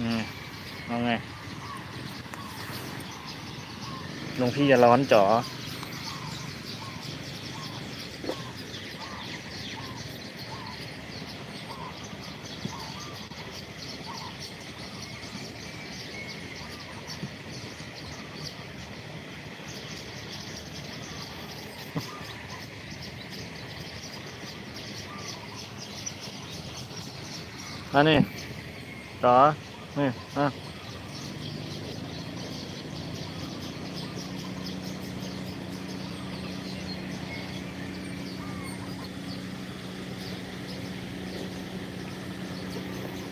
อืมเอาไงหลวงพี่อย่าร้อนจ๋ออันนี้จ๋อ นี่อะ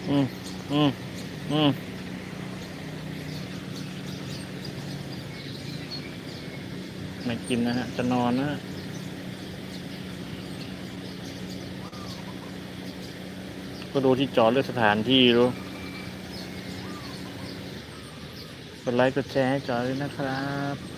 อืมอืมอืมไม่กินนะฮะ จะนอนนะฮะก็ดูที่จอดเลือกสถานที่ดูก ดไลค์กดแชร์ให้จอด้วยนะครับ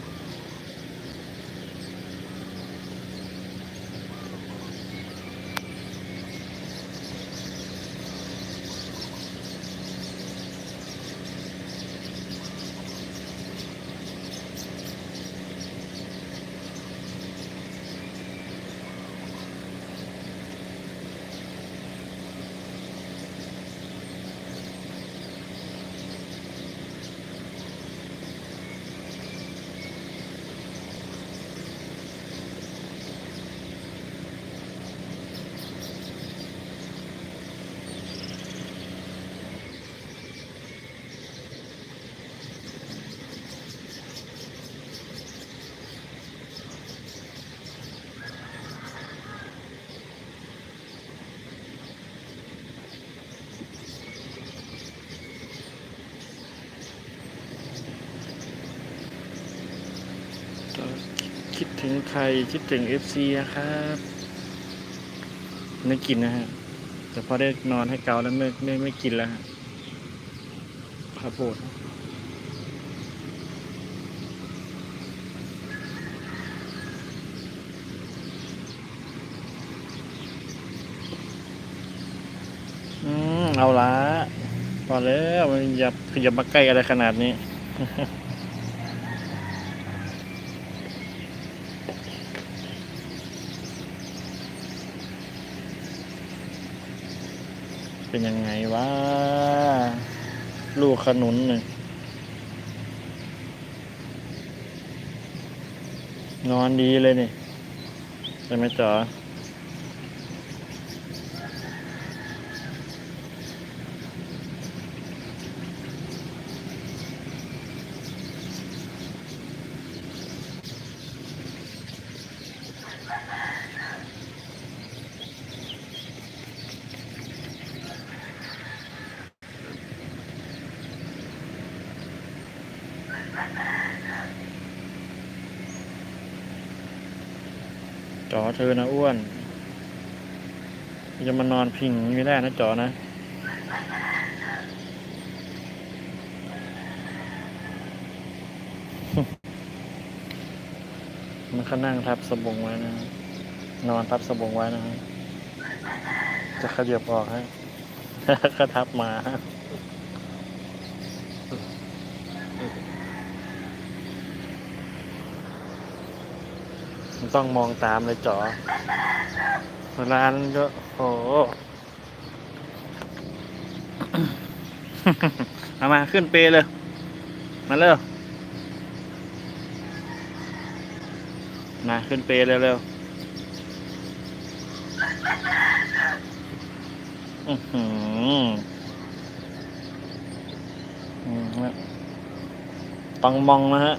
คิดถึงใครคิดถึง FC นะครับไม่กินนะฮะแต่พอได้นอนให้เกาแล้วไม่ไม่ไม่กินแล้วฮะขาโพดอืมเอาละพอแล้วมันอย่าขยับมาใกล้อะไรขนาดนี้ เป็นยังไงวะลูกขนุนเนี่ยนอนดีเลยนี่ใช่ไหมจ๋อ จอเธอนะอ้วนจะมานอนพิงไม่ได้นะจอนะมันก็นั่งทับสบงไว้นะ นอนทับสบงไว้นะ จะขยับออกให้ก็ทับมา มันต้องมองตามเลยจ๋อเวลานั้นก็โอ้โหเอามาขึ้นเปเลย มาเร็ว มาขึ้นเปเร็วๆอือหืออืมฮะต้องมองนะฮะ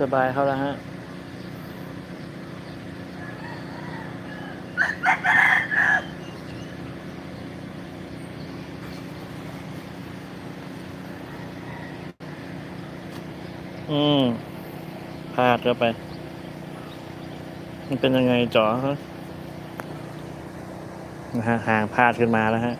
สบายเขาแล้วฮะ อืมพลาดเข้าไป มันเป็นยังไงจ๋อฮะนะฮะห่างพลาดขึ้นมาแล้วฮะ